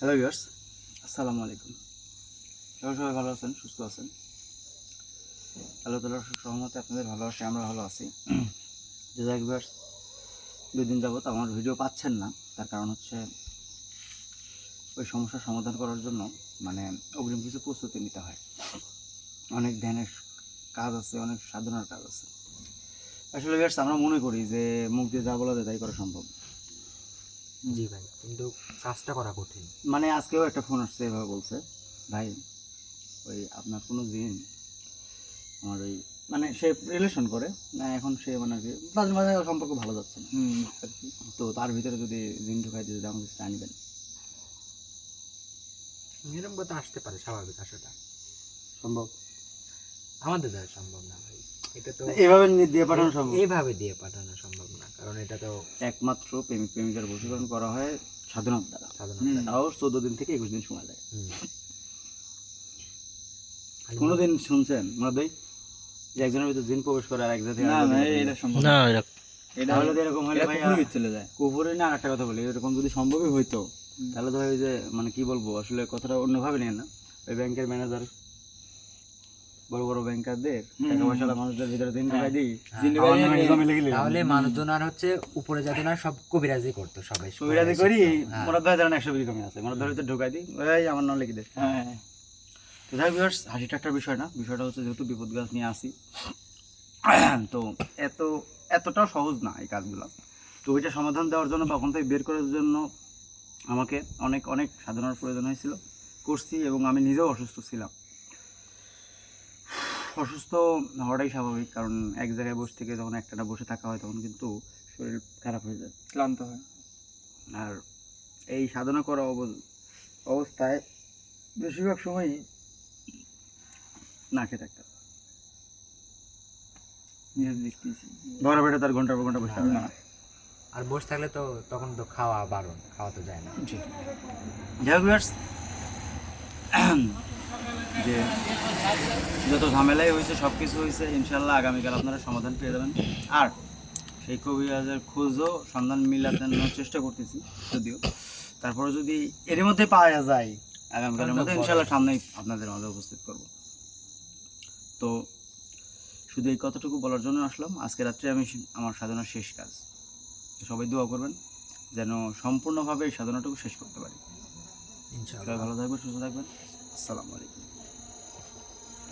Hello viewers আসসালামু আলাইকুম সবাই সবাই ভালো আছেন? সুস্থ আছেন? আল্লাহ তালার সহমতে আপনাদের ভালোবাসে আমরা ভালো আছি। যে যাক ভিউয়ার্স দুই দিন যাবত আমার ভিডিও পাচ্ছেন না। তার কারণ হচ্ছে ওই সমস্যার সমাধান করার জন্য মানে অগ্রিম কিছু প্রস্তুতি নিতে হয়। অনেক ধ্যানের কাজ আছে, অনেক সাধনার কাজ আছে। আসলে ভিউয়ার্স আমরা মনে করি যে মুখ দিয়ে যা বলা যায় তাই করা সম্ভব। জি ভাই কিন্তু কাজটা করা কঠিন। মানে আজকেও একটা ফোন আসছে এভাবে বলছে। ভাই ওই আপনার কোনো দিন আমার ওই মানে সে রিলেশন করে না এখন সে মানে আর কি মাঝে মাঝে সম্পর্ক ভালো যাচ্ছে না। তো তার ভিতরে যদি দিন ঢুকাই দিয়ে যদি আমাকে আনবেন এরকম কথা আসতে পারে স্বাভাবিক আসাটা সম্ভব? আমাদের দ্বারা সম্ভব না ভাই। এটা তো এভাবে দিয়ে পাঠানো সম্ভব? এইভাবে দিয়ে পাঠানো সম্ভব না। এটা তো একমাত্র প্রেমিক প্রেমিকার বশীকরণ করা হয় সাধনার দ্বারা। সাধারণত তাও চোদ্দ দিন থেকে একুশ দিন সময় লাগে। কোনোদিন শুনছেন মনে যে একজনের ভিতরে জিন প্রবেশ করে আর এক জাতি না ভাই এটা সম্ভব না এটা তাহলে তো এরকম হলে ভাই চলে যায়। কুপুরে না একটা কথা বলি এরকম যদি সম্ভবই হইতো তাহলে তো ওই যে মানে কি বলব আসলে কথাটা অন্যভাবে নিয়ে না। ওই ব্যাংকের ম্যানেজার বড় বড় ব্যাংকারদের টাকা পয়সা মানুষদের ভিতরে দিন দিই। নিয়ে- জমি লিখে নিলাম। তাহলে মানুষজন আর হচ্ছে উপরে যাতে না সব কবিরাজি করতো সবাই। সুবিধাদি করি হ্যাঁ। ধরে ধরেন একশো বিঘি আছে ধরে ঢোকাই দিই ওই আমার নাম লিখে দে। হ্যাঁ। তো যাই ভিউয়ার্স হাসি ঠাট্টার বিষয় না বিষয়টা হচ্ছে যেহেতু বিপদ গাছ নিয়ে আসি। তো এত এতটাও সহজ না এই কাজগুলো। তো ওইটা সমাধান দেওয়ার জন্য বা ওখান থেকে বের করার জন্য আমাকে অনেক অনেক সাধনার প্রয়োজন হয়েছিল। করছি এবং আমি নিজেও অসুস্থ ছিলাম। অসুস্থ হওয়াটাই স্বাভাবিক কারণ এক জায়গায় বসে থেকে যখন একটানা বসে থাকা হয় তখন কিন্তু শরীর খারাপ হয়ে যায়। ক্লান্ত হয়। আর এই সাধনা করা অব- অবস্থায় বেশিরভাগ সময়ই না খেয়ে থাকতে ঘরে বেড়ে তার ঘণ্টার পর ঘণ্টা বসে থাকতে হয়। আর বসে থাকলে তো তখন তো খাওয়া বারণ খাওয়া তো যায় না। জি। যে যত ঝামেলাই হয়েছে সব কিছু হয়েছে ইনশাল্লাহ আগামীকাল আপনারা সমাধান পেয়ে যাবেন। আর সেই কবিরাজের খোঁজও সন্ধান মিলানোর চেষ্টা করতেছি যদিও। তারপরে যদি এর মধ্যে পাওয়া যায় আগামীকালের মধ্যে ইনশাল্লাহ সামনেই আপনাদের মাঝে উপস্থিত করব। তো শুধু এই কথাটুকু বলার জন্য আসলাম। আজকে রাত্রে আমি আমার সাধনার শেষ কাজ। সবাই দোয়া করবেন যেন সম্পূর্ণভাবে এই সাধনাটুকু শেষ করতে পারি। ইনশাআল্লাহ ভালো থাকবেন সুস্থ থাকবেন। আসসালামু আলাইকুম।